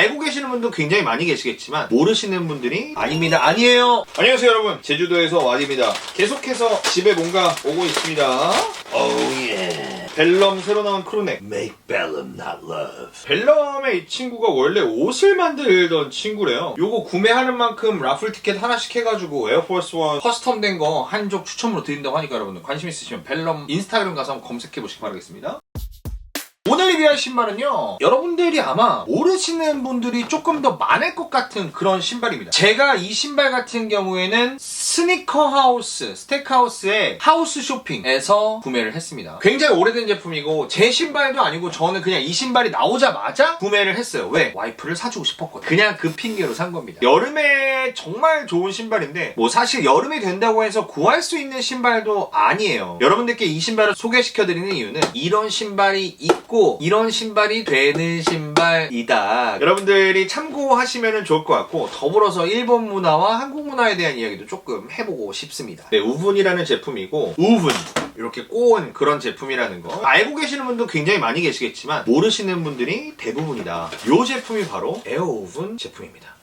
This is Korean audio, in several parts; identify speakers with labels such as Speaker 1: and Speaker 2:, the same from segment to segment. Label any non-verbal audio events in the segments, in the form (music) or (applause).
Speaker 1: 알고 계시는 분도 굉장히 많이 계시겠지만 모르시는 분들이 아닙니다. 아니에요. 안녕하세요 여러분. 제주도에서 와디입니다. 계속해서 집에 뭔가 오고 있습니다. Oh yeah. 벨럼 새로 나온 크루넥. Make Bellum not love. 벨럼의 이 친구가 원래 옷을 만들던 친구래요. 요거 구매하는 만큼 라플 티켓 하나씩 해가지고 에어포스 원 커스텀된 거 한쪽 추첨으로 드린다고 하니까 여러분들 관심 있으시면 벨럼 인스타그램 가서 한번 검색해 보시기 바라겠습니다. 오늘 리뷰할 신발은요 여러분들이 아마 모르시는 분들이 조금 더 많을 것 같은 그런 신발입니다. 제가 이 신발 같은 경우에는 스니커 하우스 스테이크하우스의 하우스 쇼핑에서 구매를 했습니다. 굉장히 오래된 제품이고 제 신발도 아니고 저는 그냥 이 신발이 나오자마자 구매를 했어요. 왜? 와이프를 사주고 싶었거든요. 그냥 그 핑계로 산 겁니다. 여름에 정말 좋은 신발인데 뭐 사실 여름이 된다고 해서 구할 수 있는 신발도 아니에요. 여러분들께 이 신발을 소개시켜드리는 이유는 이런 신발이 있고 이런 신발이 되는 신발이다. 여러분들이 참고하시면 좋을 것 같고 더불어서 일본 문화와 한국 문화에 대한 이야기도 조금 해보고 싶습니다. 네, 우분이라는 제품이고 우분 이렇게 꼬은 그런 제품이라는 거 알고 계시는 분도 굉장히 많이 계시겠지만 모르시는 분들이 대부분이다. 이 제품이 바로 에어 우분 제품입니다.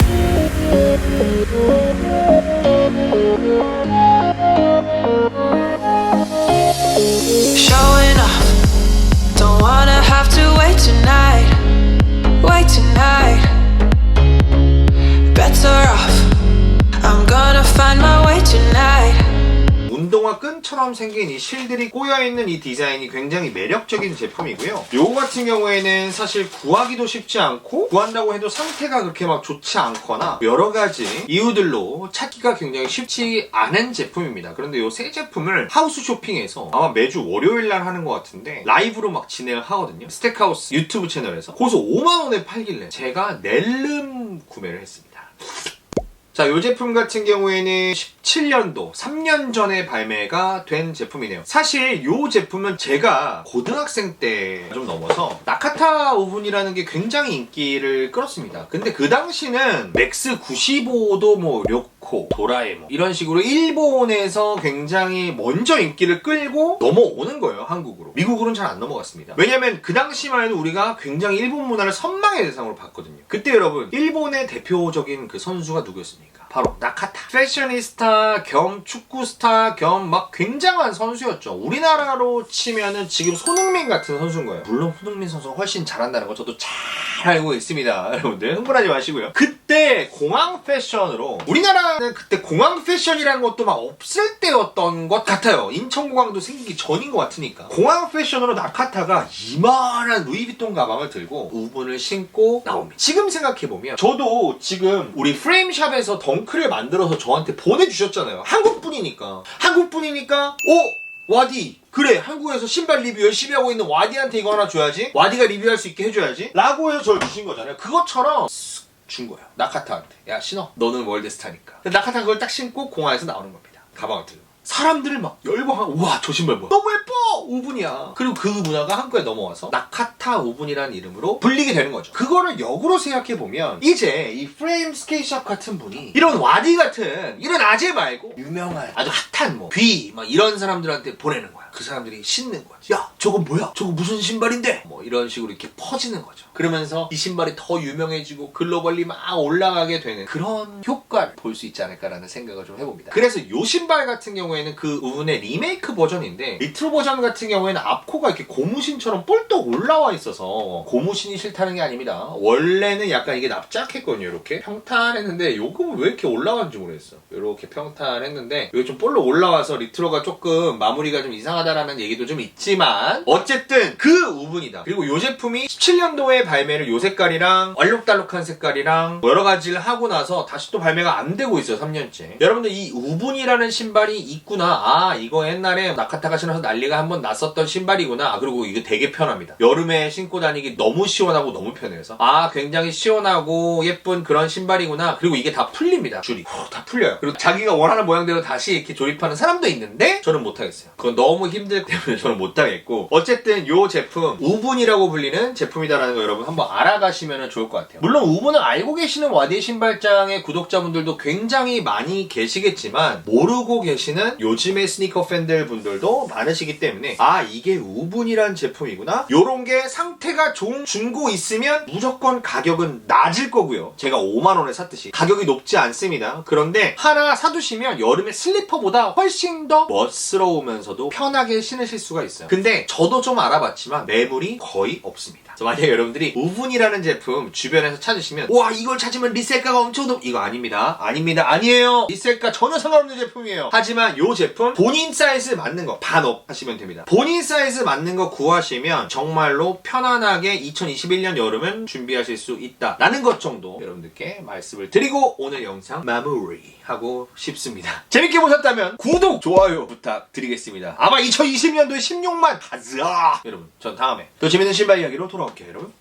Speaker 1: 끈처럼 생긴 이 실들이 꼬여있는 이 디자인이 굉장히 매력적인 제품이고요. 요거 같은 경우에는 사실 구하기도 쉽지 않고 구한다고 해도 상태가 그렇게 막 좋지 않거나 여러 가지 이유들로 찾기가 굉장히 쉽지 않은 제품입니다. 그런데 요새 제품을 하우스 쇼핑에서 아마 매주 월요일 날 하는 것 같은데 라이브로 막 진행을 하거든요. 스택하우스 유튜브 채널에서 고소 5만원에 팔길래 제가 낼름 구매를 했습니다. 자, 이 제품 같은 경우에는 17년도, 3년 전에 발매가 된 제품이네요. 사실 이 제품은 제가 고등학생 때 좀 넘어서 나카타 오븐이라는 게 굉장히 인기를 끌었습니다. 근데 그 당시는 맥스 95도 뭐 료코, 도라에몽 이런 식으로 일본에서 굉장히 먼저 인기를 끌고 넘어오는 거예요, 한국으로. 미국으로는 잘 안 넘어갔습니다. 왜냐면 그 당시만 해도 우리가 굉장히 일본 문화를 선망의 대상으로 봤거든요. 그때 여러분, 일본의 대표적인 그 선수가 누구였습니까? 바로 나카타. 패셔니스타 겸 축구스타 겸 막 굉장한 선수였죠. 우리나라로 치면은 지금 손흥민 같은 선수인 거예요. 물론 손흥민 선수가 훨씬 잘한다는 거 저도 잘 알고 있습니다. (laughs) 여러분들 흥분하지 마시고요. 그 때 공항 패션으로 우리나라는 그때 공항 패션이라는 것도 막 없을 때였던 것 같아요. 인천공항도 생기기 전인 것 같으니까. 공항 패션으로 나카타가 이만한 루이비통 가방을 들고 우분을 신고 나옵니다. 지금 생각해보면 저도 지금 우리 프레임샵에서 덩크를 만들어서 저한테 보내주셨잖아요. 한국 분이니까. 한국 분이니까 오! 와디 그래 한국에서 신발 리뷰 열심히 하고 있는 와디한테 이거 하나 줘야지 와디가 리뷰할 수 있게 해줘야지 라고 해서 저를 주신 거잖아요 그것처럼 쓱 준 거예요 나카타한테. 야 신어. 너는 월드스타니까. 나카타 그걸 딱 신고 공항에서 나오는 겁니다. 가방을 들고. 사람들을 막 열광하고 우와 저 신발 뭐야 너무 예뻐! 오븐이야. 그리고 그 문화가 한국에 넘어와서 나카타 오븐이라는 이름으로 불리게 되는 거죠. 그거를 역으로 생각해보면 이제 이 프레임 스케이트샵 같은 분이 이런 와디 같은 이런 아재 말고 유명한 아주 핫한 뭐 귀 막 이런 사람들한테 보내는 거야. 그 사람들이 신는 거지 야 저건 뭐야? 저거 무슨 신발인데? 뭐 이런 식으로 이렇게 퍼지는 거죠. 그러면서 이 신발이 더 유명해지고 글로벌리 막 올라가게 되는 그런 효과를 볼 수 있지 않을까라는 생각을 좀 해봅니다. 그래서 이 신발 같은 경우에는 그 우분의 리메이크 버전인데 리트로 버전 같은 경우에는 앞코가 이렇게 고무신처럼 볼떡 올라와 있어서 고무신이 싫다는 게 아닙니다. 원래는 약간 이게 납작했거든요 이렇게. 평탄했는데 요금은 왜 이렇게 올라가는지 모르겠어. 이렇게 평탄했는데 이게 좀 볼록 올라와서 리트로가 조금 마무리가 좀 이상하다라는 얘기도 좀 있지만 어쨌든 그 우분이다. 그리고 이 제품이 17년도에 발매를 요 색깔이랑 얼룩달룩한 색깔이랑 여러 가지를 하고 나서 다시 또 발매가 안 되고 있어요 3년째. 여러분들 이 우분이라는 신발이 있구나. 아 이거 옛날에 나카타가 신어서 난리가 한번 났었던 신발이구나. 아, 그리고 이거 되게 편합니다. 여름에 신고 다니기 너무 시원하고 너무 편해서. 아 굉장히 시원하고 예쁜 그런 신발이구나. 그리고 이게 다 풀립니다 줄이. 후, 다 풀려요. 그리고 자기가 원하는 모양대로 다시 이렇게 조립하는 사람도 있는데 저는 못하겠어요. 그건 너무 힘들기 때문에 저는 못하겠고 어쨌든 요 제품 우분이라고 불리는 제품이다라는 거 여러분 한번 알아가시면 좋을 것 같아요. 물론 우분을 알고 계시는 와디 신발장의 구독자분들도 굉장히 많이 계시겠지만 모르고 계시는 요즘의 스니커 팬들 분들도 많으시기 때문에 아 이게 우분이란 제품이구나. 요런 게 상태가 좋은 중고 있으면 무조건 가격은 낮을 거고요. 제가 5만원에 샀듯이 가격이 높지 않습니다. 그런데 하나 사두시면 여름에 슬리퍼보다 훨씬 더 멋스러우면서도 편하게 신으실 수가 있어요. 근데 저도 좀 알아봤지만 매물이 거의 없습니다. 만약에 여러분들이 우분이라는 제품 주변에서 찾으시면 와 이걸 찾으면 리셀가가 엄청 높 이거 아닙니다. 아닙니다. 아니에요. 리셀가 전혀 상관없는 제품이에요. 하지만 요 제품 본인 사이즈 맞는 거 반업 하시면 됩니다. 본인 사이즈 맞는 거 구하시면 정말로 편안하게 2021년 여름은 준비하실 수 있다라는 것 정도 여러분들께 말씀을 드리고 오늘 영상 마무리하고 싶습니다. 재밌게 보셨다면 구독 좋아요 부탁드리겠습니다. 아마 2020년도에 16만 가자. 여러분 전 다음에 또 재밌는 신발 이야기로 돌아올게요 여러분